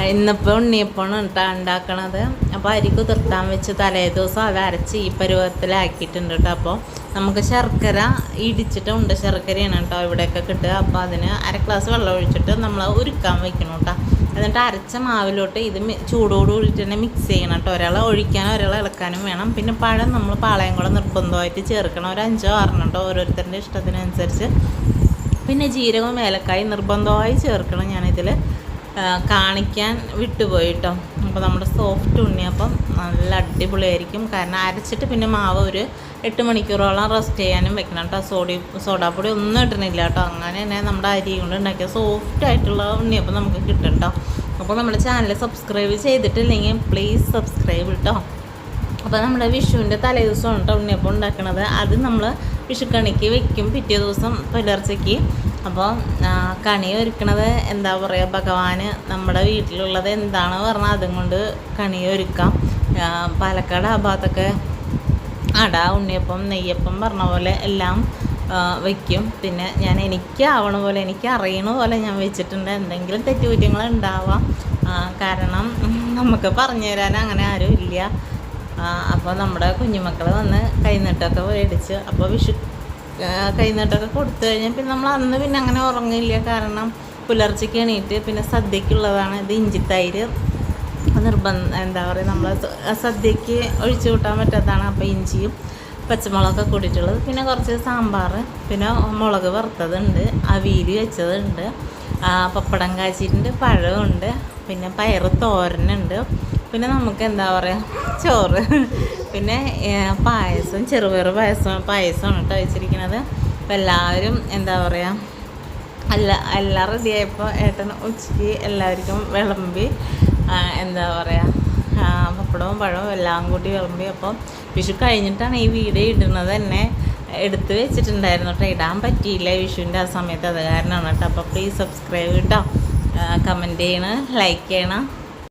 ഇന്നിപ്പോൾ ഉണ്ണിയപ്പമാണ് കേട്ടോ ഉണ്ടാക്കണത്. അപ്പോൾ അരി കുതിർത്താൻ വെച്ച് തലേ ദിവസം അത് അരച്ച് ഈ പരുവത്തിലാക്കിയിട്ടുണ്ട് കേട്ടോ. അപ്പോൾ നമുക്ക് ശർക്കര ഇടിച്ചിട്ടുണ്ട്. ശർക്കരയാണ് കേട്ടോ ഇവിടെയൊക്കെ കിട്ടുക. അപ്പോൾ അതിന് അര ഗ്ലാസ് വെള്ളം ഒഴിച്ചിട്ട് നമ്മൾ ഉരുക്കാൻ വെക്കണം കേട്ടോ. എന്നിട്ട് അരച്ച മാവിലോട്ട് ഇത് മി- ചൂടോട് കൂടിയിട്ട് തന്നെ മിക്സ് ചെയ്യണം കേട്ടോ. ഒരാളെ ഒഴിക്കാനും ഒരാളെ ഇളക്കാനും വേണം. പിന്നെ പഴം നമ്മൾ പാളയം കൂടെ നിർബന്ധമായിട്ട് ചേർക്കണം. ഒരു അഞ്ചോ ആറെണ്ണം കേട്ടോ ഓരോരുത്തരുടെ ഇഷ്ടത്തിനനുസരിച്ച്. പിന്നെ ജീരകവും ഏലക്കായും നിർബന്ധമായി ചേർക്കണം ഞാനിതിൽ കാണിക്കാൻ വിട്ടുപോയി കേട്ടോ അപ്പോൾ നമ്മുടെ സോഫ്റ്റ് ഉണ്ണിയപ്പം നല്ല അടിപൊളിയായിരിക്കും. കാരണം അരച്ചിട്ട് പിന്നെ മാവ് ഒരു എട്ട് മണിക്കൂറോളം റെസ്റ്റ് ചെയ്യാനും വെക്കണം കേട്ടോ. സോഡി സോഡാപ്പൊടി ഒന്നും ഇടണില്ല കേട്ടോ. അങ്ങനെ തന്നെ നമ്മുടെ അരി കൊണ്ട് ഉണ്ടാക്കിയ സോഫ്റ്റ് ആയിട്ടുള്ള ഉണ്ണിയപ്പം നമുക്ക് കിട്ടും കേട്ടോ. അപ്പോൾ നമ്മുടെ ചാനൽ സബ്സ്ക്രൈബ് ചെയ്തിട്ടില്ലെങ്കിൽ പ്ലീസ് സബ്സ്ക്രൈബ് കേട്ടോ അപ്പോൾ നമ്മുടെ വിഷുവിന്റെ തലേദിവസമാണ് കേട്ടോ ഉണ്ണിയപ്പം ഉണ്ടാക്കണത്. അത് നമ്മൾ വിഷുക്കണിക്ക് വെക്കും. പിറ്റേ ദിവസം പുലർച്ചയ്ക്ക്. അപ്പോൾ കണി ഒരുക്കണത് എന്താ പറയുക ഭഗവാന് നമ്മുടെ വീട്ടിലുള്ളത് എന്താണ് പറഞ്ഞാൽ അതും കൊണ്ട് കണി ഒരുക്കാം. പാലക്കാട് ആ ഭാഗത്തൊക്കെ അട ഉണ്ണിയപ്പം നെയ്യപ്പം പറഞ്ഞ പോലെ എല്ലാം വയ്ക്കും പിന്നെ ഞാൻ എനിക്ക് ആവണ പോലെ എനിക്ക് അറിയണ പോലെ ഞാൻ വെച്ചിട്ടുണ്ട്. എന്തെങ്കിലും തെറ്റുകുറ്റങ്ങൾ ഉണ്ടാവാം. കാരണം നമുക്ക് പറഞ്ഞു തരാൻ അങ്ങനെ ആരും ഇല്ല. അപ്പോൾ നമ്മുടെ കുഞ്ഞുമക്കൾ വന്ന് കൈനീട്ടമൊക്കെ മേടിച്ച് അപ്പോൾ വിഷു ആ, കൈനീട്ടമൊക്കെ കൊടുത്തു കഴിഞ്ഞാൽ പിന്നെ നമ്മൾ അന്ന് പിന്നെ അങ്ങനെ ഉറങ്ങില്ല കാരണം പുലർച്ചയ്ക്ക് എണീറ്റ് പിന്നെ സദ്യക്കുള്ളതാണ് ഇത് ഇഞ്ചിത്തൈര് നിർബന്ധം എന്താ പറയുക നമ്മൾ സദ്യക്ക് ഒഴിച്ചു കൂട്ടാൻ പറ്റാത്തതാണ് അപ്പോൾ ഇഞ്ചിയും പച്ചമുളകൊക്കെ കൂടിയിട്ടുള്ളത്. പിന്നെ കുറച്ച് സാമ്പാർ പിന്നെ മുളക് വറുത്തതുണ്ട് അവിയിൽ വെച്ചതുണ്ട് പപ്പടം കാച്ചിട്ടുണ്ട് പഴമുണ്ട് പിന്നെ പയർ തോരനുണ്ട്. പിന്നെ നമുക്ക് എന്താ പറയുക ചോറ്. പിന്നെ പായസം ചെറുപയർ പായസം പായസമാണ് കേട്ടോ വെച്ചിരിക്കുന്നത് അപ്പോൾ എല്ലാവരും എന്താ പറയുക അല്ല എല്ലാം റെഡിയായപ്പോൾ ഏട്ടൻ ഉച്ചയ്ക്ക് എല്ലാവർക്കും വിളമ്പി എന്താ പറയുക പപ്പടവും പഴവും എല്ലാം കൂടി വിളമ്പി. അപ്പം വിഷു കഴിഞ്ഞിട്ടാണ് ഈ വീഡിയോ ഇടുന്നത് തന്നെ. എടുത്ത് വെച്ചിട്ടുണ്ടായിരുന്നു കേട്ടോ. ഇടാൻ പറ്റിയില്ല വിഷുവിന്റെ ആ സമയത്ത്. അത് കാരണമാണ് കേട്ടോ. അപ്പോൾ പ്ലീസ് സബ്സ്ക്രൈബ് കേട്ടോ കമന്റ് ചെയ്യണം ലൈക്ക് ചെയ്യണം.